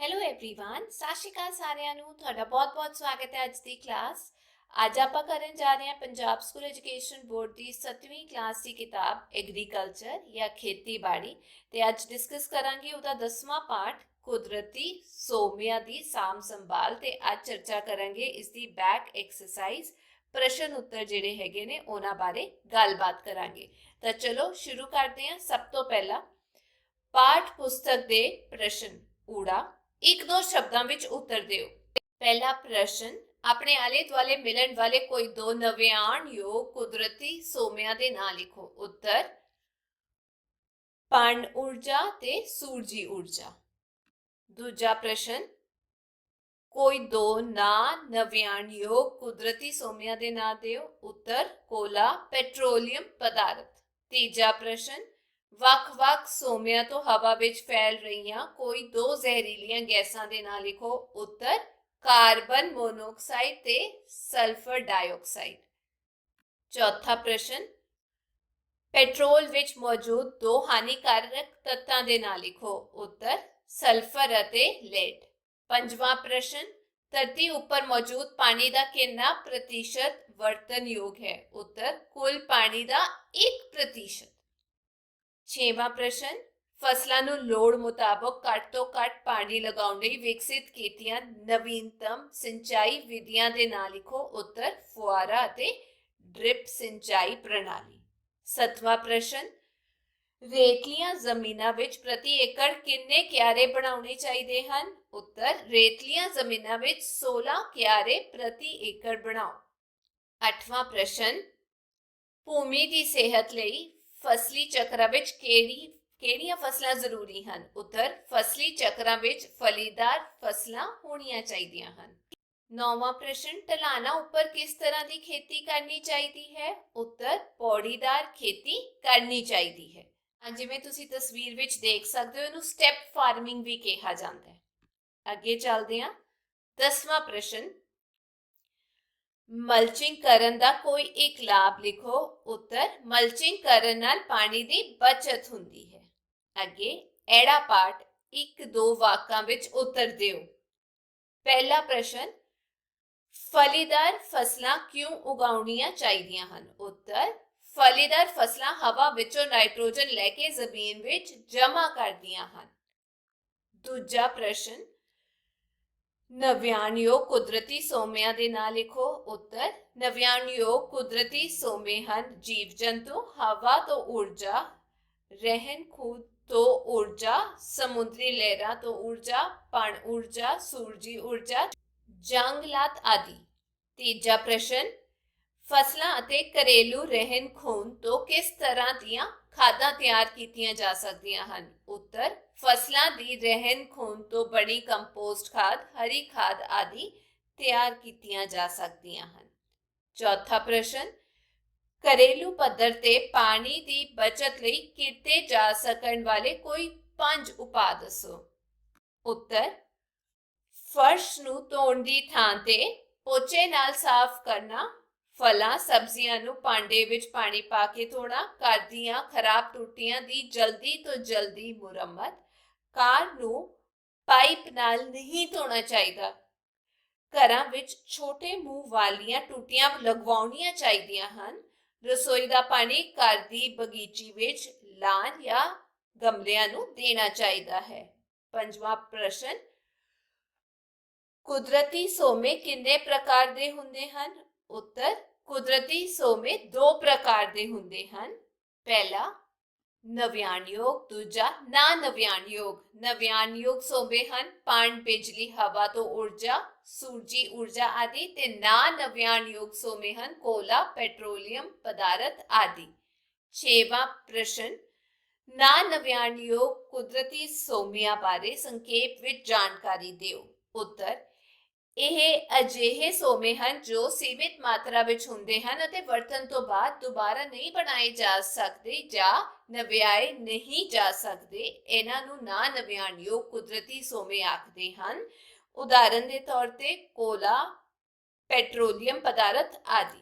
Hello everyone ਸਤਿ ਸ਼੍ਰੀ ਅਕਾਲ ਸਾਰਿਆਂ ਨੂੰ ਤੁਹਾਡਾ ਬਹੁਤ-ਬਹੁਤ ਸਵਾਗਤ ਹੈ ਅੱਜ ਦੀ ਕਲਾਸ ਅੱਜ ਆਪਾਂ ਕਰਨ ਜਾ ਰਹੇ ਹਾਂ ਪੰਜਾਬ ਸਕੂਲ ਐਜੂਕੇਸ਼ਨ ਬੋਰਡ ਦੀ 7ਵੀਂ ਕਲਾਸ ਦੀ ਕਿਤਾਬ ਐਗਰੀਕਲਚਰ ਜਾਂ ਖੇਤੀਬਾੜੀ ਤੇ ਅੱਜ ਡਿਸਕਸ ਕਰਾਂਗੇ ਉਹਦਾ 10ਵਾਂ ਪਾਠ ਕੁਦਰਤੀ ਸੋਮਿਆਂ ਦੀ ਸਾਮ ਸੰਭਾਲ ਤੇ ਅੱਜ ਚਰਚਾ ਕਰਾਂਗੇ ਇਸ ਦੀ ਬੈਕ ਐਕਸਰਸਾਈਜ਼ ਪ੍ਰਸ਼ਨ ਉੱਤਰ ਜਿਹੜੇ ਹੈਗੇ ਨੇ ਉਹਨਾਂ ਬਾਰੇ ਗੱਲਬਾਤ ਕਰਾਂਗੇ ਤਾਂ ਚਲੋ ਸ਼ੁਰੂ ਕਰਦੇ ਹਾਂ ਸਭ ਤੋਂ ਪਹਿਲਾਂ ਪਾਠ ਪੁਸਤਕ ਦੇ ਪ੍ਰਸ਼ਨ ਊੜਾ ਇੱਕ ਦੋ ਸ਼ਬਦਾਂ ਵਿੱਚ ਉੱਤਰ ਦਿਓ। ਪਹਿਲਾ ਪ੍ਰਸ਼ਨ, ਆਪਣੇ ਆਲੇ ਦੁਆਲੇ ਮਿਲਣ ਵਾਲੇ ਕੋਈ ਦੋ ਨਵਿਆਣਯੋਗ ਕੁਦਰਤੀ ਸੋਮਿਆਂ ਦੇ ਨਾਂ ਲਿਖੋ। ਉੱਤਰ ਪਣ ਊਰਜਾ ਤੇ ਸੂਰਜੀ ਊਰਜਾ। ਦੂਜਾ ਪ੍ਰਸ਼ਨ, ਕੋਈ ਦੋ ਨਾ ਨਵਿਆਣਯੋਗ ਕੁਦਰਤੀ ਸੋਮਿਆਂ ਦੇ ਨਾਂ ਦਿਓ। ਉੱਤਰ, ਕੋਲਾ ਪੈਟਰੋਲੀਅਮ ਪਦਾਰਥ। ਤੀਜਾ ਪ੍ਰਸ਼ਨ ਵੱਖ-ਵੱਖ ਸੋਮਿਆਂ ਤੋਂ ਹਵਾ ਵਿੱਚ ਫੈਲ ਰਹੀਆਂ ਕੋਈ ਦੋ ਜ਼ਹਿਰੀਲੀਆਂ ਗੈਸਾਂ ਦੇ ਨਾਂ ਲਿਖੋ। ਉੱਤਰ, ਕਾਰਬਨ ਮੋਨੋਆਕਸਾਈਡ ਤੇ ਸਲਫਰ ਡਾਈਆਕਸਾਈਡ। ਚੌਥਾ ਪ੍ਰਸ਼ਨ, ਪੈਟਰੋਲ ਵਿੱਚ ਮੌਜੂਦ ਦੋ ਹਾਨੀਕਾਰਕ ਤੱਤਾਂ ਦੇ ਨਾਂ ਲਿਖੋ। ਉੱਤਰ, ਸਲਫਰ ਅਤੇ ਲੈਡ। ਪੰਜਵਾਂ ਪ੍ਰਸ਼ਨ, ਧਰਤੀ ਉੱਪਰ ਮੌਜੂਦ ਪਾਣੀ ਦਾ ਕਿੰਨਾ ਪ੍ਰਤੀਸ਼ਤ ਵਰਤਨਯੋਗ ਹੈ? ਉੱਤਰ, ਕੁੱਲ ਪਾਣੀ ਦਾ 1 ਪ੍ਰਤੀਸ਼ਤ। ਛੇਵਾਂ ਪ੍ਰਸ਼ਨ ਫਸਲਾਂ ਨੂੰ ਲੋੜ ਮੁਤਾਬਕ ਘੱਟ ਤੋਂ ਘੱਟ ਪਾਣੀ ਲਗਾਉਣ ਲਈ ਵਿਕਸਿਤ ਕੀਤੀਆਂ ਨਵੀਨਤਮ ਸਿੰਚਾਈ ਵਿਧੀਆਂ ਦੇ ਨਾਂ ਲਿਖੋ ਉੱਤਰ ਫੁਆਰਾ ਅਤੇ ਡ੍ਰਿਪ ਸਿੰਚਾਈ ਪ੍ਰਣਾਲੀ ਸੱਤਵਾਂ ਪ੍ਰਸ਼ਨ ਰੇਤਲੀਆਂ ਜ਼ਮੀਨਾਂ ਵਿੱਚ ਪ੍ਰਤੀ ਏਕੜ ਕਿੰਨੇ ਕਿਆਰੇ ਬਣਾਉਣੇ ਚਾਹੀਦੇ ਹਨ ਉੱਤਰ ਰੇਤਲੀਆਂ ਜ਼ਮੀਨਾਂ ਵਿੱਚ 16 ਕਿਆਰੇ ਪ੍ਰਤੀ ਏਕੜ ਬਣਾਓ ਅੱਠਵਾਂ ਪ੍ਰਸ਼ਨ ਭੂਮੀ ਦੀ ਸਿਹਤ ਲਈ ਫਸਲੀ ਚੱਕਰਾਂ ਵਿੱਚ ਕਿਹੜੀ, ਕਿਹੜੀਆਂ ਫਸਲਾਂ ਜ਼ਰੂਰੀ ਹਨ? ਉੱਤਰ, ਫਸਲੀ ਚੱਕਰਾਂ ਵਿੱਚ ਫਲੀਦਾਰ ਫਸਲਾਂ ਹੋਣੀਆਂ ਚਾਹੀਦੀਆਂ ਹਨ। ਨੌਵਾਂ ਪ੍ਰਸ਼ਨ, ਢਲਾਣਾ ਉੱਪਰ ਕਿਸ ਤਰ੍ਹਾਂ ਦੀ ਖੇਤੀ ਕਰਨੀ ਚਾਹੀਦੀ ਹੈ? ਉੱਤਰ, ਪੌੜੀਦਾਰ ਖੇਤੀ ਕਰਨੀ ਚਾਹੀਦੀ ਹੈ। ਜਿਵੇਂ ਤੁਸੀਂ ਤਸਵੀਰ ਵਿੱਚ ਦੇਖ ਸਕਦੇ ਹੋ, ਇਹਨੂੰ ਸਟੈਪ ਫਾਰਮਿੰਗ ਵੀ ਕਿਹਾ ਜਾਂਦਾ ਹੈ। ਅੱਗੇ ਚੱਲਦੇ ਹਾਂ। ਦਸਵਾਂ ਪ੍ਰਸ਼ਨ ਮਲਚਿੰਗ ਕਰਨ ਦਾ ਕੋਈ ਇੱਕ ਲਾਭ ਲਿਖੋ। ਉੱਤਰ ਮਲਚਿੰਗ ਕਰਨ ਨਾਲ ਪਾਣੀ ਦੀ ਬਚਤ ਹੁੰਦੀ ਹੈ। ਅੱਗੇ, ਐੜਾ ਪਾਠ ਇੱਕ ਦੋ ਵਾਕਾਂ ਵਿੱਚ ਉੱਤਰ ਦਿਓ। ਪਹਿਲਾ ਪ੍ਰਸ਼ਨ, ਫਲੀਦਾਰ ਫਸਲਾਂ ਕਿਉਂ ਉਗਾਉਣੀਆਂ ਚਾਹੀਦੀਆਂ ਹਨ? ਉੱਤਰ, ਫਲੀਦਾਰ ਫਸਲਾਂ ਹਵਾ ਵਿੱਚੋਂ ਨਾਈਟ੍ਰੋਜਨ ਲੈ ਕੇ ਜ਼ਮੀਨ ਵਿੱਚ ਜਮ੍ਹਾਂ ਕਰਦੀਆਂ ਹਨ। ਦੂਜਾ ਪ੍ਰਸ਼ਨ ਨਵਿਆਨਯੋਗ ਕੁਦਰਤੀ ਸੋਮਿਆਂ ਦੇ ਨਾਂ ਲਿਖੋ। ਉੱਤਰ ਨਵਿਆਨਯੋਗ ਕੁਦਰਤੀ ਸੋਮੇ ਹਨ ਜੀਵ ਜੰਤੂ, ਹਵਾ ਤੋਂ ਊਰਜਾ, ਰਹਿਣ ਖੂਦ ਤੋਂ ਊਰਜਾ, ਸਮੁੰਦਰੀ ਲਹਿਰਾਂ ਤੋਂ ਊਰਜਾ, ਪਣ ਊਰਜਾ, ਸੂਰਜੀ ਊਰਜਾ ਜੰਗਲਾਤ ਆਦਿ। ਤੀਜਾ ਪ੍ਰਸ਼ਨ, ਫਸਲਾਂ ਅਤੇ ਘਰੇਲੂ ਰਹਿਣ ਖੂਨ ਤੋਂ ਕਿਸ ਤਰ੍ਹਾਂ ਦੀਆਂ ਖਾਦਾਂ ਤਿਆਰ ਕੀਤੀਆਂ ਜਾ ਸਕਦੀਆਂ ਹਨ। ਉੱਤਰ, ਫਸਲਾਂ ਦੀ ਰਹਿਣ ਖੂਨ ਤੋਂ ਬਣੀ ਕੰਪੋਸਟ ਖਾਦ, ਹਰੀ ਖਾਦ ਆਦਿ ਤਿਆਰ ਕੀਤੀਆਂ ਜਾ ਸਕਦੀਆਂ ਹਨ। ਚੌਥਾ ਪ੍ਰਸ਼ਨ, ਘਰੇਲੂ ਪੱਧਰ ਤੇ ਪਾਣੀ ਦੀ ਬਚਤ ਲਈ ਕੀਤੇ ਜਾ ਸਕਣ ਵਾਲੇ ਕੋਈ ਪੰਜ ਉਪਾਅ ਦੱਸੋ। ਉੱਤਰ, ਫਰਸ਼ ਨੂੰ ਧੋਣ ਦੀ ਥਾਂ ਤੇ ਪੋਚੇ ਨਾਲ ਸਾਫ਼ ਕਰਨਾ ਫਲਾਂ, ਸਬਜ਼ੀਆਂ ਨੂੰ ਭਾਂਡੇ ਵਿੱਚ ਪਾਣੀ ਪਾ ਕੇ ਧੋਣਾ, ਘਰ ਦੀਆਂ ਖਰਾਬ ਟੁੱਟੀਆਂ ਦੀ ਜਲਦੀ ਤੋਂ ਜਲਦੀ ਮੁਰੰਮਤ, ਕਾਰ ਨੂੰ ਪਾਈਪ ਨਾਲ ਨਹੀਂ ਧੋਣਾ ਚਾਹੀਦਾ। ਘਰਾਂ ਵਿੱਚ ਛੋਟੇ ਮੂੰਹ ਵਾਲੀਆਂ ਟੁੱਟੀਆਂ ਲਗਵਾਉਣੀਆਂ ਚਾਹੀਦੀਆਂ ਹਨ। ਰਸੋਈ ਦਾ ਪਾਣੀ ਘਰ ਦੀ ਬਗੀਚੀ ਵਿੱਚ ਲਾਣ ਜਾਂ ਗਮਲਿਆਂ ਨੂੰ ਦੇਣਾ ਚਾਹੀਦਾ ਹੈ। ਪੰਜਵਾਂ ਪ੍ਰਸ਼ਨ, ਕੁਦਰਤੀ ਸੋਮੇ ਕਿੰਨੇ ਪ੍ਰਕਾਰ ਦੇ ਹੁੰਦੇ ਹਨ? ਉੱਤਰ ਕੁਦਰਤੀ ਸੋਮੇ ਦੋ ਪ੍ਰਕਾਰ ਦੇ ਹੁੰਦੇ ਹਨ। ਪਹਿਲਾ ਨਵਿਆਨਯੋਗ ਦੂਜਾ ਨਾ ਨਵਿਆਨਯੋਗ ਨਵਿਆਨਯੋਗ ਸੋਮੇ ਹਨ, ਪਾਣੀ, ਬਿਜਲੀ, ਹਵਾ ਤੋਂ ਊਰਜਾ, ਸੂਰਜੀ, ਊਰਜਾ ਆਦਿ ਤੇ ਨਾ ਨਵਿਆਨਯੋਗ ਸੋਮੇ ਹਨ, ਕੋਲਾ, ਪੈਟਰੋਲੀਅਮ ਪਦਾਰਥ ਆਦਿ। ਛੇਵਾਂ ਪ੍ਰਸ਼ਨ ਨਾ ਨਵਿਆਨਯੋਗ ਕੁਦਰਤੀ ਸੋਮਿਆਂ ਬਾਰੇ ਸੰਖੇਪ ਵਿੱਚ ਜਾਣਕਾਰੀ ਦਿਓ। ਉੱਤਰ ਇਹ ਅਜਿਹੇ ਸੋਮੇ ਹਨ ਜੋ ਸੀਮਿਤ ਮਾਤਰਾ ਵਿੱਚ ਹੁੰਦੇ ਹਨ ਅਤੇ ਵਰਤਣ ਤੋਂ ਬਾਅਦ ਦੁਬਾਰਾ ਨਹੀਂ ਬਣਾਏ ਜਾ ਸਕਦੇ ਜਾਂ ਨਵਿਆਏ ਨਹੀਂ ਜਾ ਸਕਦੇ। ਇਹਨਾਂ ਨੂੰ ਨਾ ਨਵਿਆਣਯੋਗ ਕੁਦਰਤੀ ਸੋਮੇ ਆਖਦੇ ਹਨ। ਉਦਾਹਰਨ ਦੇ ਤੌਰ ਤੇ ਕੋਲਾ, ਪੈਟਰੋਲੀਅਮ ਪਦਾਰਥ ਆਦਿ।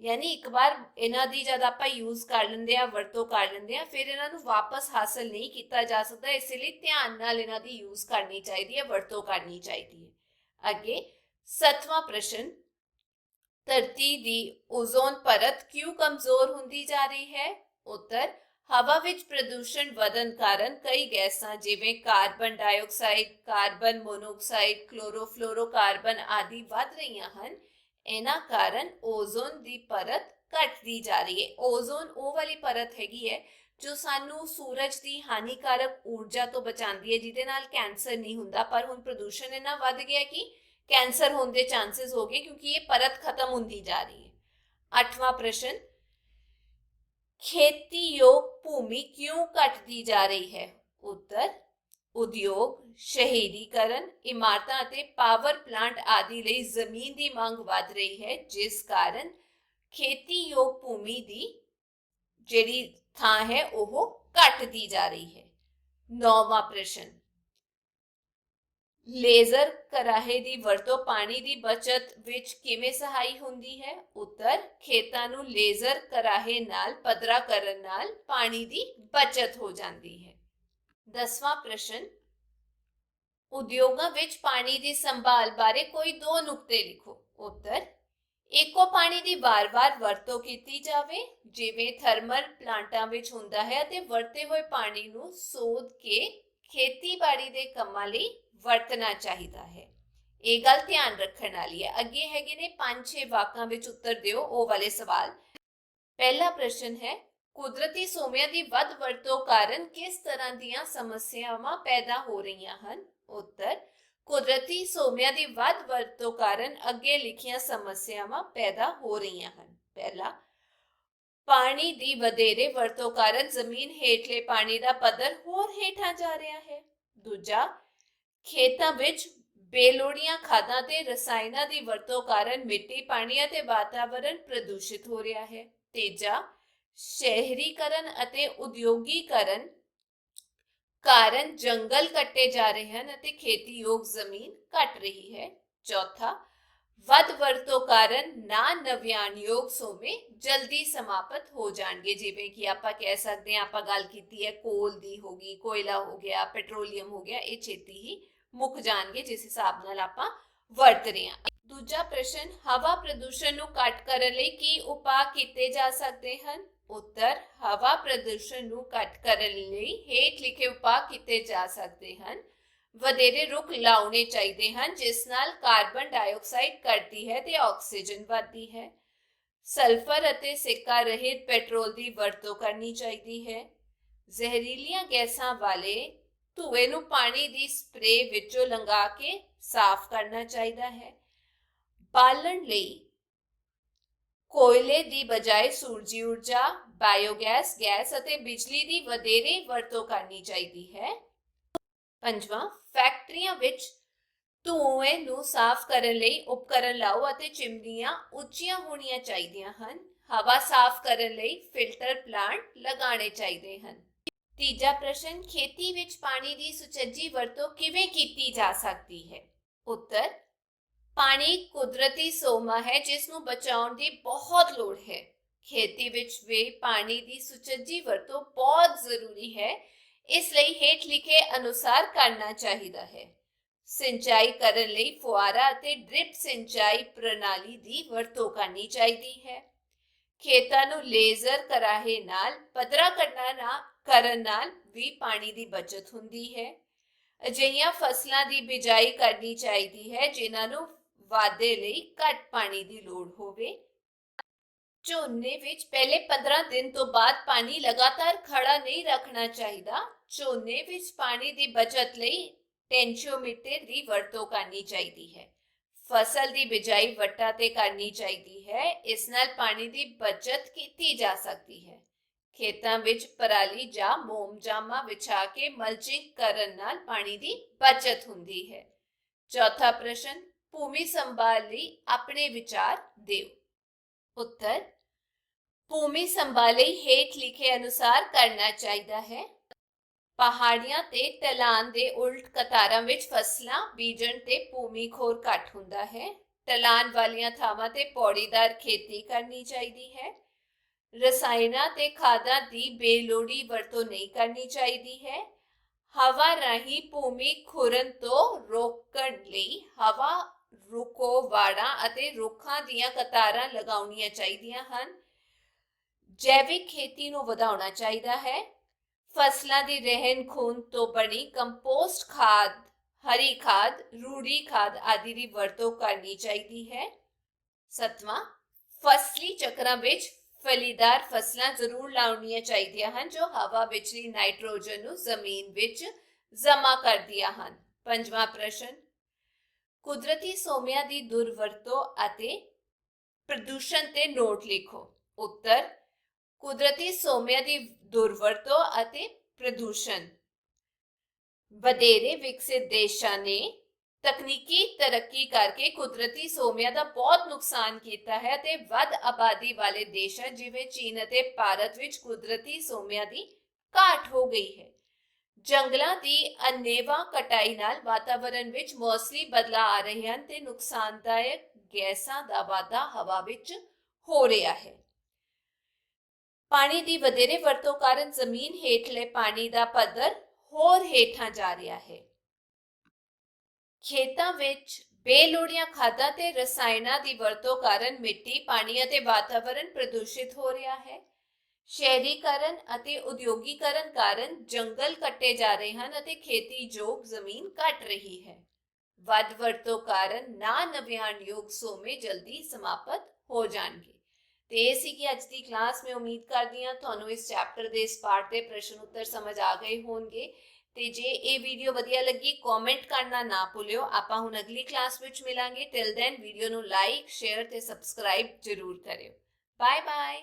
ਯਾਨੀ ਇੱਕ ਵਾਰ ਇਹਨਾਂ ਦੀ ਜਦ ਆਪਾਂ ਯੂਜ਼ ਕਰ ਲੈਂਦੇ ਆ ਵਰਤੋਂ ਕਰ ਲੈਂਦੇ ਆ ਫਿਰ ਇਹਨਾਂ ਨੂੰ ਵਾਪਸ ਹਾਸਲ ਨਹੀਂ ਕੀਤਾ ਜਾ ਸਕਦਾ। ਇਸ ਲਈ ਧਿਆਨ ਨਾਲ ਇਹਨਾਂ ਦੀ ਯੂਜ਼ ਕਰਨੀ ਚਾਹੀਦੀ ਹੈ, ਵਰਤੋਂ ਕਰਨੀ ਚਾਹੀਦੀ ਹੈ। ਅੱਗੇ ਸੱਤਵਾਂ ਪ੍ਰਸ਼ਨ, ਧਰਤੀ ਦੀ ਓਜ਼ੋਨ ਪਰਤ ਕਿਉਂ ਕਮਜ਼ੋਰ ਹੁੰਦੀ ਜਾ ਰਹੀ ਹੈ? ਉੱਤਰ, ਹਵਾ ਵਿੱਚ ਪ੍ਰਦੂਸ਼ਣ ਵਧਣ ਕਾਰਨ ਕਈ ਗੈਸਾਂ ਜਿਵੇਂ carbon dioxide, carbon monoxide chlorofluorocarbon ਆਦਿ ਵੱਧ ਰਹੀਆਂ ਹਨ। ਇਹਨਾਂ ਕਾਰਨ ਓਜ਼ੋਨ ਦੀ ਪਰਤ ਘਟਦੀ ਜਾ ਰਹੀ ਹੈ। ਓਜ਼ੋਨ ਉਹ ਵਾਲੀ ਪਰਤ ਹੈਗੀ ਹੈ ਜੋ ਸਾਨੂੰ ਸੂਰਜ ਦੀ ਹਾਨੀਕਾਰਕ ਊਰਜਾ ਤੋਂ ਬਚਾਉਂਦੀ ਹੈ, ਜਿਹਦੇ ਨਾਲ ਕੈਂਸਰ ਨਹੀਂ ਹੁੰਦਾ। ਪਰ ਹੁਣ ਪ੍ਰਦੂਸ਼ਣ ਇੰਨਾ ਵੱਧ ਗਿਆ ਕਿ ਕੈਂਸਰ ਹੋਣ ਦੇ ਚਾਂਸਸ ਹੋ ਗਏ, ਕਿਉਂਕਿ ਇਹ ਪਰਤ ਖਤਮ ਹੁੰਦੀ ਜਾ ਰਹੀ ਹੈ। ਅੱਠਵਾਂ ਪ੍ਰਸ਼ਨ, ਖੇਤੀਯੋਗ ਭੂਮੀ ਕਿਉਂ ਘਟਦੀ ਜਾ ਰਹੀ ਹੈ? ਉੱਤਰ, ਉਦਯੋਗ, ਸ਼ਹਿਰੀਕਰਨ, ਇਮਾਰਤਾਂ ਅਤੇ ਪਾਵਰ ਪਲਾਂਟ ਆਦਿ ਲਈ ਜ਼ਮੀਨ ਦੀ ਮੰਗ ਵੱਧ ਰਹੀ ਹੈ, ਜਿਸ ਕਾਰਨ ਖੇਤੀਯੋਗ ਭੂਮੀ ਦੀ ਜਿਹੜੀ ਥਾਂ ਹੈ ਉਹ ਘਟਦੀ ਜਾ ਰਹੀ ਹੈ। ਨੌਵਾਂ ਪ੍ਰਸ਼ਨ। ਲੇਜ਼ਰ ਕਰਾਹੇ ਦੀ ਵਰਤੋਂ ਪਾਣੀ ਦੀ ਬਚਤ ਵਿੱਚ ਕਿਵੇਂ ਸਹਾਈ ਹੁੰਦੀ ਹੈ? ਉੱਤਰ, ਖੇਤਾਂ ਨੂੰ ਲੇਜ਼ਰ ਕਰਾਹੇ ਨਾਲ ਪੱਧਰਾ ਕਰਨ ਨਾਲ ਪਾਣੀ ਦੀ ਬਚਤ ਹੋ ਜਾਂਦੀ ਹੈ। ਦਸਵਾਂ ਪ੍ਰਸ਼ਨ। ਉਦਯੋਗਾਂ ਵਿੱਚ ਪਾਣੀ ਦੀ ਸੰਭਾਲ ਬਾਰੇ ਕੋਈ ਦੋ ਨੁਕਤੇ ਲਿਖੋ। ਉੱਤਰ ਇੱਕੋ ਪਾਣੀ ਦੀ ਵਾਰ-ਵਾਰ ਵਰਤੋਂ ਕੀਤੀ ਜਾਵੇ, ਜਿਵੇਂ ਥਰਮਲ ਪਲਾਂਟਾਂ ਵਿੱਚ ਹੁੰਦਾ ਹੈ ਅਤੇ ਵਰਤੇ ਹੋਏ ਪਾਣੀ ਨੂੰ ਸੋਧ ਕੇ ਖੇਤੀਬਾੜੀ ਦੇ ਕੰਮਾਂ ਲਈ ਵਰਤਣਾ ਚਾਹੀਦਾ ਹੈ। ਇਹ ਗੱਲ ਧਿਆਨ ਰੱਖਣ ਵਾਲੀ ਹੈ। ਅੱਗੇ ਹੈਗੇ ਨੇ 5-6 ਵਾਕਾਂ ਵਿੱਚ ਉੱਤਰ ਦਿਓ ਉਹ ਵਾਲੇ ਸਵਾਲ। ਪਹਿਲਾ ਪ੍ਰਸ਼ਨ ਹੈ, ਕੁਦਰਤੀ ਸੋਮਿਆਂ ਦੀ ਵੱਧ ਵਰਤੋਂ ਕਾਰਨ ਕਿਸ ਤਰ੍ਹਾਂ ਦੀਆਂ ਸਮੱਸਿਆਵਾਂ ਪੈਦਾ ਹੋ ਰਹੀਆਂ ਹਨ? ਉੱਤਰ ਕੁਦਰਤੀ ਸੋਮਿਆਂ ਦੀ ਵੱਧ ਵਰਤੋਂ ਕਾਰਨ ਅੱਗੇ ਲਿਖੀਆਂ ਸਮੱਸਿਆਵਾਂ ਪੈਦਾ ਹੋ ਰਹੀਆਂ ਹਨ। ਪਹਿਲਾ, ਪਾਣੀ ਦੀ ਵਧੇਰੇ ਵਰਤੋਂ ਕਾਰਨ ਜ਼ਮੀਨ ਹੇਠਲੇ ਪਾਣੀ ਦਾ ਪੱਧਰ ਹੋਰ ਹੇਠਾਂ ਜਾ ਰਿਹਾ ਹੈ। ਦੂਜਾ, ਖੇਤਾਂ ਵਿੱਚ ਬੇਲੋੜੀਆਂ ਖਾਦਾਂ ਤੇ ਰਸਾਇਣਾਂ ਦੀ ਵਰਤੋਂ ਕਾਰਨ ਮਿੱਟੀ, ਪਾਣੀ ਅਤੇ ਵਾਤਾਵਰਣ ਪ੍ਰਦੂਸ਼ਿਤ ਹੋ ਰਿਹਾ ਹੈ। ਤੀਜਾ, ਸ਼ਹਿਰੀਕਰਨ ਅਤੇ ਉਦਯੋਗੀਕਰਨ ਕਾਰਨ ਜੰਗਲ ਕੱਟੇ ਜਾ ਰਹੇ ਹਨ ਅਤੇ ਖੇਤੀਯੋਗ ਜ਼ਮੀਨ ਘਟ ਰਹੀ ਹੈ। ਚੌਥਾ, ਵੱਧ ਵਰਤੋਂ ਕਾਰਨ ਨਾ ਨਵਿਆਣਯੋਗ ਸੋਮੇ ਜਲਦੀ ਸਮਾਪਤ ਹੋ ਜਾਣਗੇ। ਜਿਵੇਂ ਕਿ ਆਪਾਂ ਕਹਿ ਸਕਦੇ ਹਾਂ, ਆਪਾਂ ਗੱਲ ਕੀਤੀ ਹੈ, ਕੋਲ ਦੀ ਹੋਗੀ ਕੋਇਲਾ ਹੋ ਗਿਆ, ਪੈਟਰੋਲੀਅਮ ਹੋ ਗਿਆ, ਇਹ ਛੇਤੀ ਹੀ ਮੁੱਕ ਜਾਣਗੇ ਜਿਸ ਹਿਸਾਬ ਨਾਲ ਆਪਾਂ ਵਰਤ ਰਹੇ ਹਾਂ। ਦੂਜਾ ਪ੍ਰਸ਼ਨ, ਹਵਾ ਪ੍ਰਦੂਸ਼ਣ ਨੂੰ ਘੱਟ ਕਰਨ ਲਈ ਕੀ ਉਪਾਅ ਕੀਤੇ ਜਾ ਸਕਦੇ ਹਨ? ਉੱਤਰ, ਹਵਾ ਪ੍ਰਦੂਸ਼ਣ ਨੂੰ ਘੱਟ ਕਰਨ ਲਈ ਹੇਠ ਲਿਖੇ ਉਪਾਅ ਕੀਤੇ ਜਾ ਸਕਦੇ ਹਨ। ਵਧੇਰੇ ਰੁੱਖ ਲਾਉਣੇ ਚਾਹੀਦੇ ਹਨ, ਜਿਸ ਨਾਲ ਕਾਰਬਨ ਡਾਈਆਕਸਾਈਡ ਘਟਦੀ ਹੈ ਤੇ ਆਕਸੀਜਨ ਵਧਦੀ ਹੈ। ਸਲਫਰ ਅਤੇ ਸਿੱਕਾ ਰਹਿਤ ਪੈਟਰੋਲ ਦੀ ਵਰਤੋਂ ਕਰਨੀ ਚਾਹੀਦੀ ਹੈ। ਜ਼ਹਿਰੀਲੀਆਂ ਗੈਸਾਂ ਵਾਲੇ ਧੂਏ ਨੂੰ ਪਾਣੀ ਦੀ ਸਪਰੇਅ ਵਿੱਚੋਂ ਲੰਘਾ ਕੇ ਸਾਫ਼ ਕਰਨਾ ਚਾਹੀਦਾ ਹੈ। ਬਾਲਣ ਲਈ ਕੋਇਲੇ ਦੀ ਬਜਾਏ ਸੂਰਜੀ ਊਰਜਾ, ਬਾਇਓਗੈਸ, ਗੈਸ ਅਤੇ ਬਿਜਲੀ ਦੀ ਵਧੇਰੇ ਵਰਤੋਂ ਕਰਨੀ ਚਾਹੀਦੀ ਹੈ। ਪੰਜਵਾਂ, ਫੈਕਟਰੀਆਂ ਵਿੱਚ ਧੂਏ ਨੂੰ ਸਾਫ਼ ਕਰਨ ਲਈ ਉਪਕਰਨ ਲਾਓ ਅਤੇ ਚਿਮਨੀਆਂ ਉੱਚੀਆਂ ਹੋਣੀਆਂ ਚਾਹੀਦੀਆਂ ਹਨ। ਹਵਾ ਸਾਫ਼ ਕਰਨ ਲਈ ਫਿਲਟਰ ਪਲਾਂਟ ਲਗਾਉਣੇ ਚਾਹੀਦੇ ਹਨ। ਤੀਜਾ ਪ੍ਰਸ਼ਨ, ਖੇਤੀ ਵਿੱਚ ਪਾਣੀ ਦੀ ਸੁਚੱਜੀ ਵਰਤੋਂ ਕਿਵੇਂ ਕੀਤੀ ਜਾ ਸਕਦੀ ਹੈ? ਉੱਤਰ ਪਾਣੀ ਕੁਦਰਤੀ ਸੋਮਾ ਹੈ, ਜਿਸ ਨੂੰ ਬਚਾਉਣ ਦੀ ਬਹੁਤ ਲੋੜ ਹੈ। ਖੇਤੀ ਵਿੱਚ ਵੀ ਪਾਣੀ ਦੀ ਸੁਚੱਜੀ ਵਰਤੋਂ ਬਹੁਤ ਜ਼ਰੂਰੀ ਹੈ। ਇਸ ਲਈ ਹੇਠ ਲਿਖੇ ਅਨੁਸਾਰ ਕਰਨਾ ਚਾਹੀਦਾ ਹੈ। ਸਿੰਚਾਈ ਕਰਨ ਲਈ ਫੁਆਰਾ ਅਤੇ ਡ੍ਰਿਪ ਸਿੰਚਾਈ ਪ੍ਰਣਾਲੀ ਦੀ ਵਰਤੋਂ ਕਰਨੀ ਚਾਹੀਦੀ ਹੈ। ਖੇਤਾਂ ਨੂੰ ਲੇਜ਼ਰ ਕਰਾਹੇ ਨਾਲ, ਪੱਧਰਾ ਕਰਨਾ ਨਾ, ਕਰਨ ਨਾਲ ਵੀ ਪਾਣੀ ਦੀ ਬਚਤ ਹੁੰਦੀ ਹੈ। ਅਜਿਹੀਆਂ ਫਸਲਾਂ ਦੀ ਬਿਜਾਈ ਕਰਨੀ ਚਾਹੀਦੀ ਹੈ, ਜਿਨ੍ਹਾਂ ਨੂੰ ਵਾਧੇ ਲਈ ਘੱਟ ਪਾਣੀ ਦੀ ਲੋੜ ਹੋਵੇ। ਝੋਨੇ ਵਿੱਚ ਪਹਿਲੇ 15 ਦਿਨ ਤੋਂ ਬਾਅਦ ਪਾਣੀ ਲਗਾਤਾਰ ਖੜਾ ਨਹੀਂ ਰੱਖਣਾ ਚਾਹੀਦਾ। ਝੋਨੇ ਵਿੱਚ ਪਾਣੀ ਦੀ ਬਚਤ ਲਈ ਟੈਂਸ਼ੀਓਮੀਟਰ ਦੀ ਵਰਤੋਂ ਕਰਨੀ ਚਾਹੀਦੀ ਹੈ। ਫਸਲ ਦੀ ਬਿਜਾਈ ਵੱਟਾਂ ਤੇ ਕਰਨੀ ਚਾਹੀਦੀ ਹੈ। ਇਸ ਨਾਲ ਪਾਣੀ ਦੀ ਬਚਤ ਕੀਤੀ ਜਾ ਸਕਦੀ ਹੈ। ਖੇਤਾਂ ਵਿੱਚ ਪਰਾਲੀ ਜਾਂ ਮੋਮਜਾਮਾ ਵਿਛਾ ਕੇ ਮਲਚਿੰਗ ਕਰਨ ਨਾਲ ਪਾਣੀ ਦੀ ਬਚਤ ਹੁੰਦੀ ਹੈ। ਚੌਥਾ ਪ੍ਰਸ਼ਨ ਭੂਮੀ ਸੰਭਾਲ ਲਈ ਆਪਣੇ ਵਿਚਾਰ ਦਿਓ। ਉੱਤਰ, ਭੂਮੀ ਸੰਭਾਲ ਹੇਠ ਲਿਖੇ ਅਨੁਸਾਰ ਕਰਨਾ ਚਾਹੀਦਾ ਹੈ। ਪਹਾੜੀਆਂ ਤੇ ਢਲਾਨ ਦੇ ਉਲਟ ਕਤਾਰਾਂ ਵਿੱਚ ਫਸਲਾਂ ਬੀਜਣ ਤੇ ਭੂਮੀ ਖੋਰ ਘੱਟ ਹੁੰਦਾ ਹੈ। ਟਲਾਨ ਵਾਲੀਆਂ ਥਾਵਾਂ ਤੇ ਪੌੜੀਦਾਰ ਖੇਤੀ ਕਰਨੀ ਚਾਹੀਦੀ ਹੈ। ਰਸਾਇਣਾਂ ਤੇ ਖਾਦਾਂ ਦੀ ਬੇਲੋੜੀ ਵਰਤੋਂ ਨਹੀਂ ਕਰਨੀ ਚਾਹੀਦੀ ਹੈ। ਹਵਾ ਰਾਹੀਂ ਭੂਮੀ ਖੁਰਨ ਤੋਂ ਰੋਕਣ ਲਈ ਹਵਾ ਰੁਕੋ ਵਾੜਾਂ ਅਤੇ ਰੁੱਖਾਂ ਦੀਆਂ ਕਤਾਰਾਂ ਲਗਾਉਣੀਆਂ ਚਾਹੀਦੀਆਂ ਹਨ। ਜੈਵਿਕ ਖੇਤੀ ਨੂੰ ਵਧਾਉਣਾ ਚਾਹੀਦਾ ਹੈ। ਫਸਲਾਂ ਦੀ ਰਹਿਣ ਖੂਨ ਤੋਂ ਬਣੀ ਕੰਪੋਸਟ ਖਾਦ, ਹਰੀ ਖਾਦ, ਰੂੜੀ ਖਾਦ ਆਦਿ ਦੀ ਵਰਤੋਂ ਕਰਨੀ ਚਾਹੀਦੀ ਹੈ। ਸਤਵਾਂ, ਫਸਲੀ ਚੱਕਰਾਂ ਵਿੱਚ ਫਲੀਦਾਰ ਫਸਲਾਂ ਜ਼ਰੂਰ ਲਾਉਣੀਆਂ ਚਾਹੀਦੀਆਂ ਹਨ ਜੋ ਹਵਾ ਵਿਚਲੀ ਨਾਈਟ੍ਰੋਜਨ ਨੂੰ ਜ਼ਮੀਨ ਵਿੱਚ ਜਮ੍ਹਾਂ ਕਰਦੀਆਂ ਹਨ। ਪੰਜਵਾਂ ਪ੍ਰਸ਼ਨ ਕੁਦਰਤੀ ਸੋਮਿਆਂ ਦੀ ਦੁਰਵਰਤੋਂ ਅਤੇ ਪ੍ਰਦੂਸ਼ਣ ਤੇ ਨੋਟ ਲਿਖੋ। ਉੱਤਰ, ਕੁਦਰਤੀ ਸੋਮਿਆਂ ਦੀ ਦੁਰਵਰਤੋਂ ਅਤੇ ਪ੍ਰਦੂਸ਼ਣ। ਵਧੇਰੇ ਵਿਕਸਿਤ ਦੇਸ਼ਾਂ ਨੇ ਤਕਨੀਕੀ ਤਰੱਕੀ ਕਰਕੇ ਕੁਦਰਤੀ ਸੋਮਿਆਂ ਦਾ ਬਹੁਤ ਨੁਕਸਾਨ ਕੀਤਾ ਹੈ ਤੇ ਵੱਧ ਆਬਾਦੀ ਵਾਲੇ ਦੇਸ਼ਾਂ ਜਿਵੇਂ ਚੀਨ ਅਤੇ ਭਾਰਤ ਵਿੱਚ ਕੁਦਰਤੀ ਸੋਮਿਆਂ ਦੀ ਘਾਟ ਹੋ ਗਈ ਹੈ। ਜੰਗਲਾਂ ਦੀ ਅਨੇਵਾ ਕਟਾਈ ਨਾਲ ਵਾਤਾਵਰਣ ਵਿੱਚ ਮੌਸਮੀ ਬਦਲਾ ਆ ਰਹੇ ਹਨ ਤੇ ਨੁਕਸਾਨਦਾਇਕ ਗੈਸਾਂ ਦਾ ਵਾਧਾ ਹਵਾ ਵਿੱਚ ਹੋ ਰਿਹਾ ਹੈ ਪਾਣੀ ਦੀ ਵਧੇਰੇ ਵਰਤੋਂ ਕਾਰਨ ਜ਼ਮੀਨ ਹੇਠਲੇ ਪਾਣੀ ਦਾ ਪੱਧਰ ਹੋਰ ਹੇਠਾਂ ਜਾ ਰਿਹਾ ਹੈ ਖੇਤਾਂ ਵਿੱਚ ਬੇਲੋੜੀਆਂ ਖਾਦਾਂ ਤੇ ਰਸਾਇਣਾਂ ਦੀ ਵਰਤੋਂ ਕਾਰਨ ਮਿੱਟੀ, ਪਾਣੀ ਅਤੇ ਵਾਤਾਵਰਣ ਪ੍ਰਦੂਸ਼ਿਤ ਹੋ ਰਿਹਾ ਹੈ। ਸ਼ਹਿਰੀਕਰਨ ਅਤੇ ਉਦਯੋਗੀਕਰਨ ਕਾਰਨ ਜੰਗਲ ਕੱਟੇ ਜਾ ਰਹੇ ਹਨ ਅਤੇ ਖੇਤੀਯੋਗ ਜ਼ਮੀਨ ਘਟ ਰਹੀ ਹੈ। ਵੱਧ ਵਰਤੋਂ ਕਾਰਨ ਨਾ ਨਵਿਆਣਯੋਗ ਸੋਮੇ ਜਲਦੀ ਸਮਾਪਤ ਹੋ ਜਾਣਗੇ। ਤੇ ਇਹ ਸੀ ਕਿ ਅੱਜ ਦੀ ਕਲਾਸ ਮੈਂ ਉਮੀਦ ਕਰਦੀ ਹਾਂ ਤੁਹਾਨੂੰ ਇਸ ਚੈਪਟਰ ਦੇ ਇਸ ਪਾਰਟ ਦੇ ਪ੍ਰਸ਼ਨ ਉੱਤਰ ਸਮਝ ਆ ਗਏ ਹੋਣਗੇ। ਤੇ ਜੇ ਇਹ ਵੀਡੀਓ ਵਧੀਆ ਲੱਗੀ ਕਮੈਂਟ ਕਰਨਾ ਨਾ ਭੁੱਲਿਓ। ਆਪਾਂ ਹੁਣ ਅਗਲੀ ਕਲਾਸ ਵਿੱਚ ਮਿਲਾਂਗੇ। ਟਿਲ ਦੈਨ ਵੀਡੀਓ ਨੂੰ ਲਾਈਕ ਸ਼ੇਅਰ ਤੇ ਸਬਸਕ੍ਰਾਈਬ ਜ਼ਰੂਰ ਕਰਿਓ। Bye bye